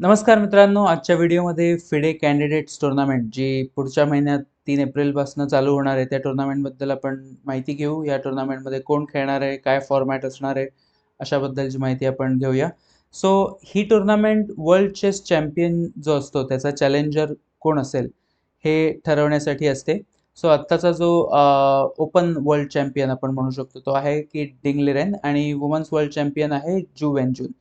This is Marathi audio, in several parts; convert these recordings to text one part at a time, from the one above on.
नमस्कार मित्रांनो आजच्या व्हिडिओमध्ये फिडे कॅन्डिडेट्स टुर्नामेंट जी पुढच्या महिन्यात तीन एप्रिलपासून चालू होणार आहे त्या टुर्नामेंटबद्दल आपण माहिती घेऊ. या टुर्नामेंटमध्ये कोण खेळणार आहे काय फॉर्मॅट असणार आहे अशाबद्दलची माहिती आपण घेऊया. सो ही टुर्नामेंट वर्ल्ड चेस चॅम्पियन जो असतो त्याचा चॅलेंजर कोण असेल हे ठरवण्यासाठी असते. सो आत्ताचा जो ओपन वर्ल्ड चॅम्पियन आपण म्हणू शकतो तो आहे की डिंगलिरेन आणि वुमन्स वर्ल्ड चॅम्पियन आहे जू वेन जून.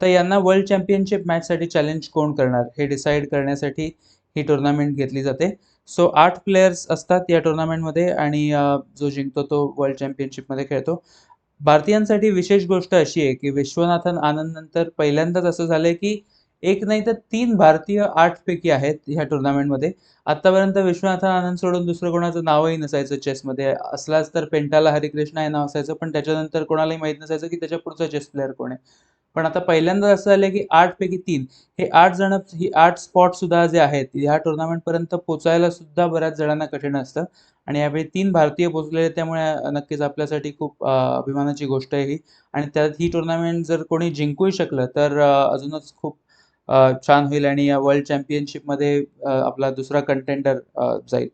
तर यांना वर्ल्ड चॅम्पियनशिप मॅचसाठी चॅलेंज कोण करणार? हे डिसाईड करण्यासाठी ही टुर्नामेंट घेतली जाते. सो आठ प्लेयर्स असतात या टुर्नामेंटमध्ये आणि जो जिंकतो तो वर्ल्ड चॅम्पियनशिपमध्ये खेळतो. भारतीयांसाठी विशेष गोष्ट अशी आहे की विश्वनाथन आनंद नंतर पहिल्यांदाच असं झालंय की एक नाही तर तीन भारतीय आठ पैकी आहेत ह्या टुर्नामेंटमध्ये आतापर्यंत विश्वनाथन आनंद सोडून दुसरं कोणाचं नावही नसायचं चेसमध्ये असलाच तर पेंटाला हरिकृष्णा हे नाव असायचं पण त्याच्यानंतर कोणालाही माहीत नसायचं की त्याच्या पुढचा चेस प्लेअर कोण आहे. पण आता पहिल्यांदा असं झालं की आठ पैकी तीन. हे आठ जण ही आठ स्पॉट सुद्धा जे आहेत ह्या टुर्नामेंटपर्यंत पोचायला सुद्धा बऱ्याच जणांना कठीण असतं. आणि यावेळी तीन भारतीय पोचलेले त्यामुळे नक्कीच आपल्यासाठी खूप अभिमानाची गोष्ट आहे ही. आणि त्यात ही टुर्नामेंट जर कोणी जिंकूही शकलं तर अजूनच खूप छान होईल आणि या वर्ल्ड चॅम्पियनशिपमध्ये आपला दुसरा कंटेंडर जाईल.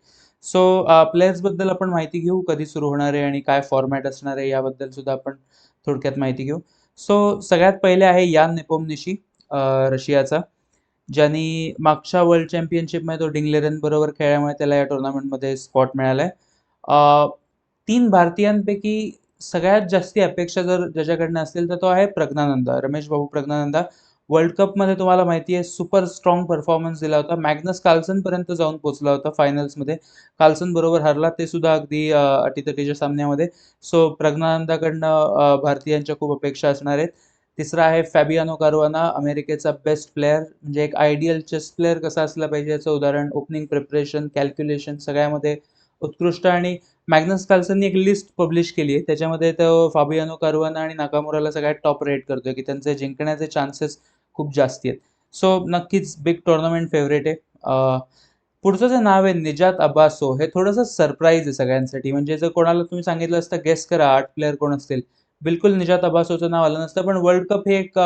सो प्लेयर्सबद्दल आपण माहिती घेऊ कधी सुरू होणार आहे आणि काय फॉर्मॅट असणार आहे याबद्दल सुद्धा आपण थोडक्यात माहिती घेऊ. सो सगळ्यात पहिले आहे यान नेपोमनिशी रशियाचा ज्यांनी मागच्या वर्ल्ड चॅम्पियनशिपमध्ये तो डिंगलेरन बरोबर खेळल्यामुळे त्याला या टुर्नामेंटमध्ये स्पॉट मिळालाय. आहे तीन भारतीयांपैकी सगळ्यात जास्ती अपेक्षा जर ज्याच्याकडनं असतील तर तो आहे प्रज्ञानंदा रमेश बाबू प्रज्ञानंदा. वर्ल्ड कपमध्ये तुम्हाला माहिती आहे सुपर स्ट्रॉंग परफॉर्मन्स दिला होता. मॅग्नस कार्लसनपर्यंत जाऊन पोहोचला होता फायनल्समध्ये कार्लसन बरोबर हरला ते सुद्धा अगदी अटीतटीच्या सामन्यामध्ये. सो प्रज्ञानंदाकडनं भारतीयांच्या खूप अपेक्षा असणार आहेत. तिसरा आहे फॅबियानो कारुआना अमेरिकेचा बेस्ट प्लेअर म्हणजे एक आयडियल चेस प्लेअर कसा असला पाहिजे याचं उदाहरण ओपनिंग प्रिपरेशन कॅल्क्युलेशन सगळ्यामध्ये उत्कृष्ट. आणि मॅग्नस कार्लसननी एक लिस्ट पब्लिश केली आहे. त्याच्यामध्ये तो फाबियानो कारुआना आणि नाकामोराला सगळ्यात टॉप रेट करतोय की त्यांचे जिंकण्याचे चान्सेस खूप जास्ती आहेत. सो नक्कीच बिग टुर्नामेंट फेवरेट आहे. पुढचं जे नाव आहे निजात अब्बासो हे थोडंसं सरप्राईज आहे सगळ्यांसाठी. म्हणजे जर कोणाला तुम्ही सांगितलं असतं गेस करा आठ प्लेअर कोण असतील? बिलकुल निजात अब्बासोचं नाव आलं नसतं पण वर्ल्ड कप हे एक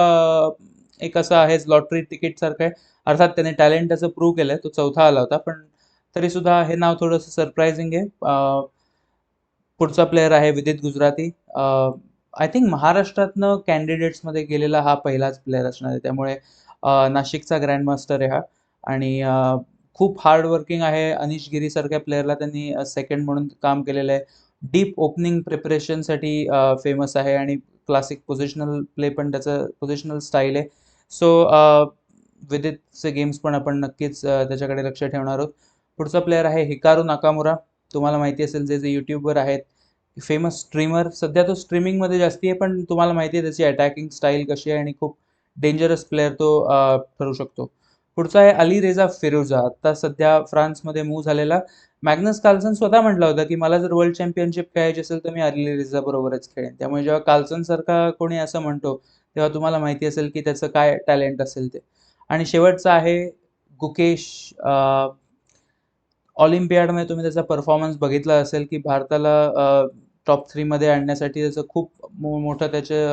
एक असं आहेच लॉटरी तिकीट सारखं आहे. अर्थात त्याने टॅलेंट त्याचं प्रूव्ह केलंय तो चौथा आला होता पण तरी सुद्धा हे नाव थोडंसं सरप्रायझिंग आहे. पुढचा प्लेअर आहे विदित गुजराती. आय थिंक महाराष्ट्रातनं कॅन्डिडेट्समध्ये गेलेला हा पहिलाच प्लेअर असणार आहे. त्यामुळे नाशिकचा ग्रँडमास्टर आहे हा. आणि खूप हार्डवर्किंग आहे. अनिश गिरीसारख्या प्लेअरला त्यांनी सेकंड म्हणून काम केलेलं आहे. डीप ओपनिंग प्रिपरेशनसाठी फेमस आहे आणि क्लासिक पोझिशनल प्ले पण त्याचं पोझिशनल स्टाईल आहे. सो विदितचे गेम्स पण आपण नक्कीच त्याच्याकडे लक्ष ठेवणार आहोत. पुढचा प्लेअर आहे हिकारू नाकामुरा. तुम्हाला माहिती असेल जे जे यूट्यूबवर आहेत फेमस स्ट्रीमर सध्या तो स्ट्रीमिंगमध्ये जास्ती आहे पण तुम्हाला माहिती आहे त्याची अटॅकिंग स्टाईल कशी आहे आणि खूप डेंजरस प्लेअर तो ठरू शकतो. पुढचा आहे अली रेझा फिरोजा आता सध्या फ्रान्समध्ये मूव्ह झालेला. मॅग्नस कार्लसन स्वतः म्हटलं होतं की मला जर वर्ल्ड चॅम्पियनशिप खेळायची असेल तर मी अली रेझा बरोबरच खेळेन. त्यामुळे जेव्हा कार्लसन सारखा कोणी असं म्हणतो तेव्हा तुम्हाला माहिती असेल की त्याचं काय टॅलेंट असेल ते. आणि शेवटचं आहे गुकेश ऑलिम्पियाडमध्ये तुम्ही त्याचा परफॉर्मन्स बघितला असेल की भारताला टॉप थ्रीमध्ये आणण्यासाठी त्याचं खूप मो मोठा त्याचे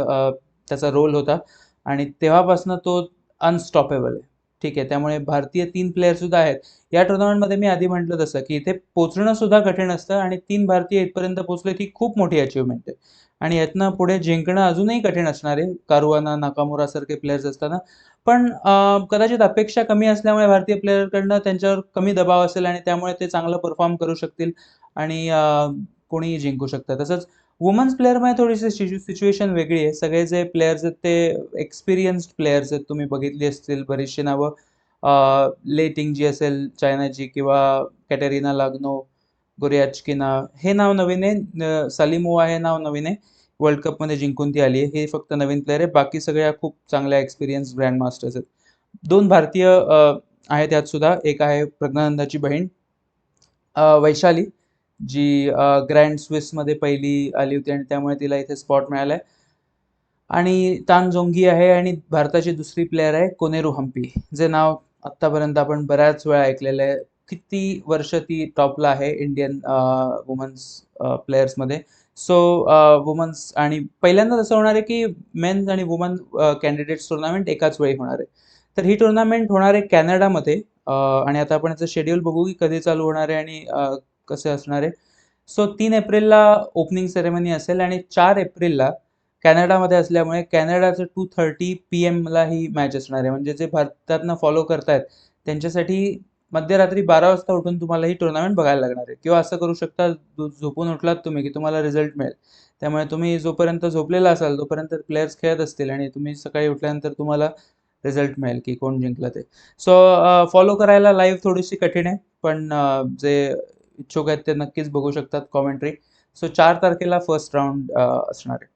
त्याचा रोल होता. आणि तेव्हापासून तो अनस्टॉपेबल आहे. ठीक आहे. त्यामुळे भारतीय तीन प्लेअरसुद्धा आहेत. या टुर्नामेंटमध्ये मी आधी म्हटलं तसं की इथे पोचणंसुद्धा कठीण असतं आणि तीन भारतीय इथपर्यंत पोचले ती खूप मोठी अचिव्हमेंट आहे. आणि यातनं पुढे जिंकणं अजूनही कठीण असणार आहे. कारुआना नाकामुरासारखे प्लेयर्स असताना. पण कदाचित अपेक्षा कमी असल्यामुळे भारतीय प्लेयरकडनं त्यांच्यावर कमी दबाव असेल आणि त्यामुळे ते चांगलं परफॉर्म करू शकतील. आणि कोणीही जिंकू शकतं. तसंच वुमन्स प्लेअरमध्ये थोडीशी सिच्यु सिच्युएशन वेगळी आहे. सगळे जे प्लेयर्स आहेत ते एक्सपिरियन्स्ड प्लेयर्स आहेत. तुम्ही बघितली असतील बरीचशी नावं. लेटिंग जी असेल चायनाची किंवा कॅटेरिना लाग्नो गोरियाचकिना हे नाव नवीन आहे. न- हे नाव नवीन आहे. वर्ल्ड कपमध्ये जिंकून ती आली आहे. हे फक्त नवीन प्लेअर आहे. बाकी सगळ्या खूप चांगल्या एक्सपिरियन्स ग्रँड मास्टर्स आहेत. दोन भारतीय आहेत यात सुद्धा. एक आहे प्रज्ञानंदाची बहीण वैशाली. जी ग्रँड स्विसमध्ये पहिली आली होती आणि त्यामुळे तिला इथे स्पॉट मिळाला आहे आणि तान जोंगी आहे आणि भारताची दुसरी प्लेअर आहे कोनेरू हम्पी जे नाव आत्तापर्यंत आपण बऱ्याच वेळा ऐकलेलं आहे. किती वर्ष ती टॉपला आहे इंडियन वुमन्स प्लेयर्समध्ये सो वुमन्स आणि पहिल्यांदा असं होणार आहे की मेन्स आणि वुमन कॅन्डिडेट्स टुर्नामेंट एकाच वेळी होणार आहे. तर ही टुर्नामेंट होणार आहे कॅनडामध्ये आणि आता आपण याचं शेड्यूल बघू की कधी चालू होणार आहे आणि कसे असणार आहे? सो तीन एप्रिलला ओपनिंग सेरेमनी असेल आणि चार एप्रिलला कॅनडामध्ये असल्यामुळे कॅनडाचं टू थर्टी पी एमला ही मॅच असणार आहे. म्हणजे जे भारतातनं फॉलो करतायत त्यांच्यासाठी मध्यरात्री बारा वाजता उठून तुम्हाला ही टुर्नामेंट बघायला लागणार आहे. किंवा असं करू शकता झोपून उठलात तुम्ही की तुम्हाला रिझल्ट मिळेल. त्यामुळे तुम्ही जोपर्यंत झोपलेला असाल तोपर्यंत प्लेयर्स खेळत असतील आणि तुम्ही सकाळी उठल्यानंतर तुम्हाला रिझल्ट मिळेल की कोण जिंकलं ते. सो फॉलो करायला लाईव्ह थोडीशी कठीण आहे पण जे इच्छुक आहेत ते नक्कीच बघू शकतात कॉमेंट्री सो चार तारखेला फर्स्ट राऊंड असणार आहे.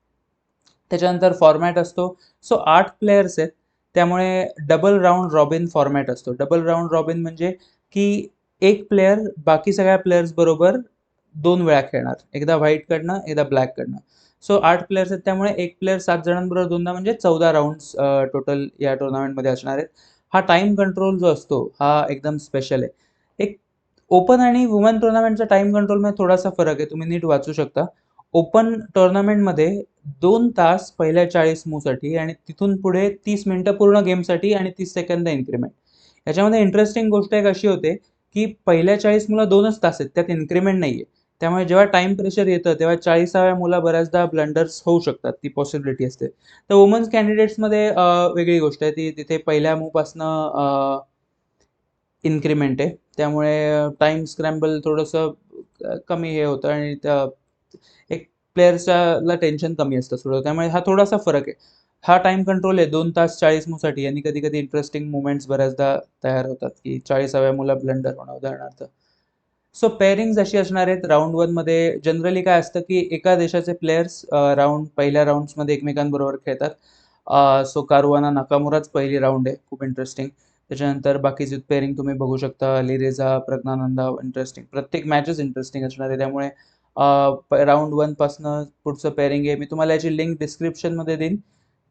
त्याच्यानंतर फॉर्मॅट असतो. सो आठ प्लेयर्स आहेत. त्यामुळे डबल राऊंड रॉबिन फॉर्मॅट असतो. डबल राऊंड रॉबिन म्हणजे की एक प्लेयर बाकी सगळ्या प्लेयर्स बरोबर दोन वेळा खेळणार. एकदा व्हाईटकडनं एकदा ब्लॅककडनं सो आठ प्लेयर्स आहेत. त्यामुळे एक प्लेयर सात जणांबरोबर दोनदा म्हणजे चौदा राऊंड्स टोटल या टुर्नामेंटमध्ये असणार आहेत. हा टाईम कंट्रोल जो असतो हा एकदम स्पेशल आहे. ओपन आणि वुमन टुर्नामेंटचा टाईम कंट्रोलमध्ये थोडासा फरक आहे. तुम्ही नीट वाचू शकता. ओपन टुर्नामेंटमध्ये दोन तास पहिल्या चाळीस मूसाठी आणि तिथून पुढे तीस मिनटं पूर्ण गेमसाठी आणि तीस सेकंद इन्क्रीमेंट याच्यामध्ये इंटरेस्टिंग गोष्ट एक अशी होते की पहिल्या चाळीस मुलं दोनच तास आहेत. त्यात इन्क्रीमेंट नाही आहे त्यामुळे जेव्हा टाइम प्रेशर येतं तेव्हा चाळीसाव्या मुला बऱ्याचदा ब्लंडर्स होऊ शकतात. ती पॉसिबिलिटी असते. तर वुमन्स कॅन्डिडेट्समध्ये वेगळी गोष्ट आहे. ती तिथे पहिल्या मूपासनं इन्क्रीमेंट आहे. त्यामुळे टाईम स्क्रॅम्बल थोडंसं कमी हे होतं आणि त्या एक प्लेयर्सला टेन्शन कमी असतं थोडं. त्यामुळे हा थोडासा फरक आहे. हा टाइम कंट्रोल आहे. दोन तास चाळीस मुसाठी. आणि कधी कधी इंटरेस्टिंग मुवमेंट्स बऱ्याचदा तयार होतात की चाळीसाव्या मुला ब्लंडर होणं उदाहरणार्थ. सो पेअरिंग्ज अशी असणार आहेत. राऊंड वनमध्ये जनरली काय असतं की एका देशाचे प्लेयर्स राऊंड पहिल्या राऊंड्समध्ये एकमेकांबरोबर खेळतात. सो कारुआना नाकामुराच पहिली राऊंड आहे. खूप इंटरेस्टिंग त्याच्यानंतर बाकीचे पेअरिंग तुम्ही बघू शकता. लिरेझा प्रज्ञानंदा इंटरेस्टिंग प्रत्येक मॅचेस इंटरेस्टिंग असणार आहे. त्यामुळे राऊंड वनपासनं पुढचं पेअरिंग आहे. मी तुम्हाला याची लिंक डिस्क्रिप्शनमध्ये देईन.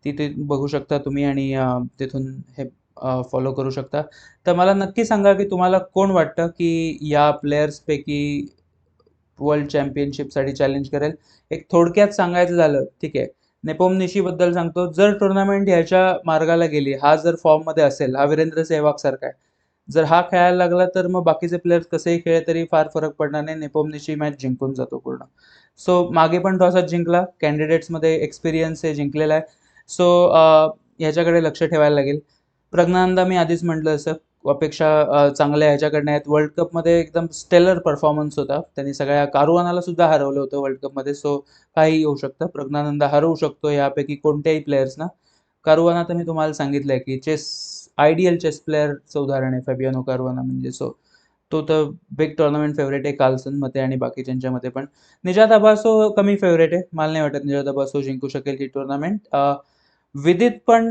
तिथे बघू शकता तुम्ही आणि तिथून हे फॉलो करू शकता. तर मला नक्की सांगा की तुम्हाला कोण वाटतं की या प्लेयर्सपैकी वर्ल्ड चॅम्पियनशिपसाठी चॅलेंज करेल? एक थोडक्यात सांगायचं झालं ठीक आहे. नेपोमनिशीबद्दल सांगतो. जर टुर्नामेंट ह्याच्या मार्गाला गेली हा जर फॉर्ममध्ये असेल हा वीरेंद्र सेहवाग सारखा आहे. जर हा खेळायला लागला तर मग बाकीचे प्लेयर्स कसेही खेळले तरी फार फरक पडणार नाही. नेपोमनिशी मॅच जिंकून जातो पूर्ण. सो मागे पण तो जिंकला. कॅन्डिडेट्समध्ये एक्सपिरियन्स हे जिंकलेला आहे. सो ह्याच्याकडे लक्ष ठेवायला लागेल. प्रज्ञानंदा मी आधीच म्हटलं असं अपेक्षा चांगल्या ह्याच्याकडनं आहेत. वर्ल्ड कपमध्ये एकदम स्टेलर परफॉर्मन्स होता. त्यांनी सगळ्या कारुआनाला सुद्धा हरवलं होतं वर्ल्ड कपमध्ये सो काही होऊ शकतं. प्रज्ञानंद हरवू शकतो यापैकी कोणत्याही प्लेयर्सना कारुआना तर मी तुम्हाला सांगितलं आहे की चेस आयडियल चेस प्लेअरचं उदाहरण आहे फॅबियानो कारुआना म्हणजे. सो तो तर बिग टुर्नामेंट फेवरेट आहे कार्लसनमध्ये आणि बाकीच्यांच्यामध्ये पण. निजात अबासो कमी फेवरेट आहे. मला नाही वाटत निजात अबासो जिंकू शकेल ही टुर्नामेंट विदित पण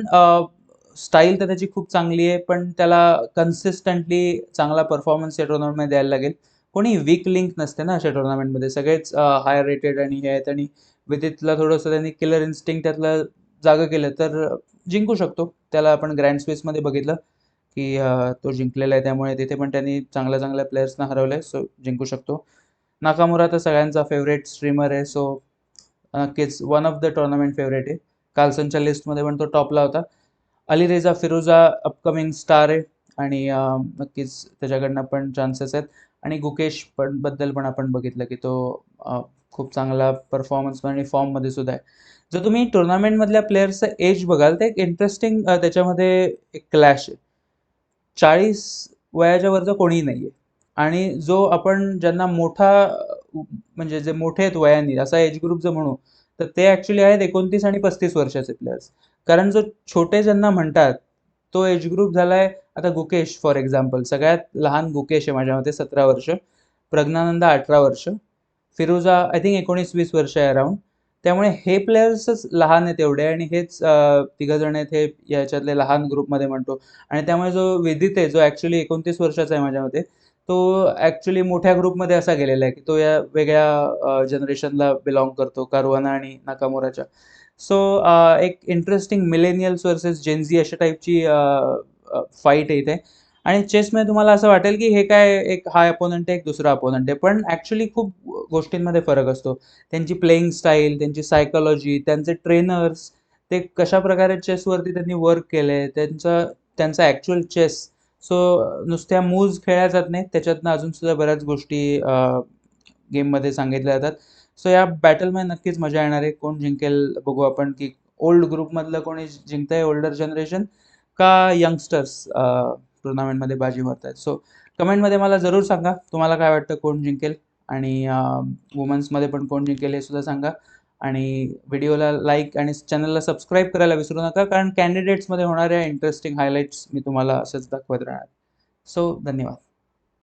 स्टाईल तर त्याची खूप चांगली आहे पण त्याला कन्सिस्टंटली चांगला परफॉर्मन्स या टुर्नामेंटमध्ये द्यायला लागेल. कोणी वीक लिंक नसते ना अशा टुर्नामेंटमध्ये सगळेच हाय रेटेड आणि हे आहेत आणि विदितला थोडंसं त्यांनी किलर इन्स्टिंग त्यातलं जागं केलं तर जिंकू शकतो. त्याला आपण ग्रँड स्पेसमध्ये बघितलं की तो जिंकलेला आहे त्यामुळे तिथे पण त्यांनी चांगल्या चांगल्या प्लेयर्सना हरवलं आहे सो जिंकू शकतो. नाकामुरा तर सगळ्यांचा फेवरेट स्ट्रीमर आहे सो नक्कीच one of the tournament favourite आहे. कालसनच्या लिस्टमध्ये पण तो टॉपला होता. Ali Reza Firouzja upcoming star आहे आणि नक्कीच त्याच्याकडनं पण चान्सेस आहेत. आणि गुकेश पण बद्दल पण आपण बघितलं की तो खूप चांगला परफॉर्मन्स आणि फॉर्ममध्ये सुद्धा आहे. जर तुम्ही टुर्नामेंटमधल्या प्लेयर्सचं एज बघाल तर एक इंटरेस्टिंग त्याच्यामध्ये एक क्लॅश आहे. चाळीस वयाच्या वरचं कोणीही नाही आहे आणि जो आपण ज्यांना मोठा म्हणजे जे मोठे आहेत वयाने असा एज ग्रुप जर म्हणू तर ते ॲक्च्युली आहेत एकोणतीस आणि पस्तीस वर्षाचे प्लेयर्स कारण जो छोटे ज्यांना म्हणतात तो एज ग्रुप झालाय. आता गुकेश फॉर एक्झाम्पल सगळ्यात लहान गुकेश आहे माझ्या मते सतरा वर्ष. प्रज्ञानंद अठरा वर्ष. फिरोजा आय थिंक एकोणीस वीस वर्ष आहे अराउंड त्यामुळे हे प्लेयर्सच लहान आहेत एवढे आणि हेच तिघंजण आहेत हे याच्यातले लहान ग्रुपमध्ये म्हणतो. आणि त्यामुळे जो विदित आहे जो ॲक्च्युली एकोणतीस वर्षाचा आहे माझ्या मते तो ॲक्च्युली मोठ्या ग्रुपमध्ये असा गेलेला आहे की तो या वेगळ्या जनरेशनला बिलॉंग करतो कारवाना आणि नाकामोराच्या. सो uh, एक interesting millennials versus Gen Z अशा टाईपची फाईट uh, uh, आहे इथे. आणि चेसमध्ये तुम्हाला असं वाटेल की हे काय एक हा अपोनंट आहे एक दुसरा अपोनंट आहे. पण ॲक्च्युली खूप गोष्टींमध्ये फरक असतो. त्यांची प्लेईंग स्टाईल त्यांची सायकोलॉजी त्यांचे ट्रेनर्स ते कशा प्रकारे चेसवरती त्यांनी वर्क केले त्यांचं त्यांचा ॲक्च्युअल चेस सो नुसत्या मूव्ज खेळल्या जात नाहीत. त्याच्यातनं अजूनसुद्धा बऱ्याच गोष्टी गेममध्ये सांगितल्या जातात. सो या बॅटलमध्ये नक्कीच मजा येणार आहे. कोण जिंकेल बघू आपण की ओल्ड ग्रुपमधलं कोणी जिंकतं आहे ओल्डर जनरेशन का यंगस्टर्स टुर्नामेंटमध्ये बाजी मारत आहेत सो कमेंटमध्ये मला जरूर सांगा. तुम्हाला काय वाटतं कोण जिंकेल? आणि वुमन्समध्ये पण कोण जिंकेल हे सुद्धा सांगा. आणि व्हिडिओला लाईक आणि चॅनलला सबस्क्राईब करायला विसरू नका. कारण कॅन्डिडेट्समध्ये होणाऱ्या इंटरेस्टिंग हायलाईट्स मी तुम्हाला असंच दाखवत राहणार. सो धन्यवाद.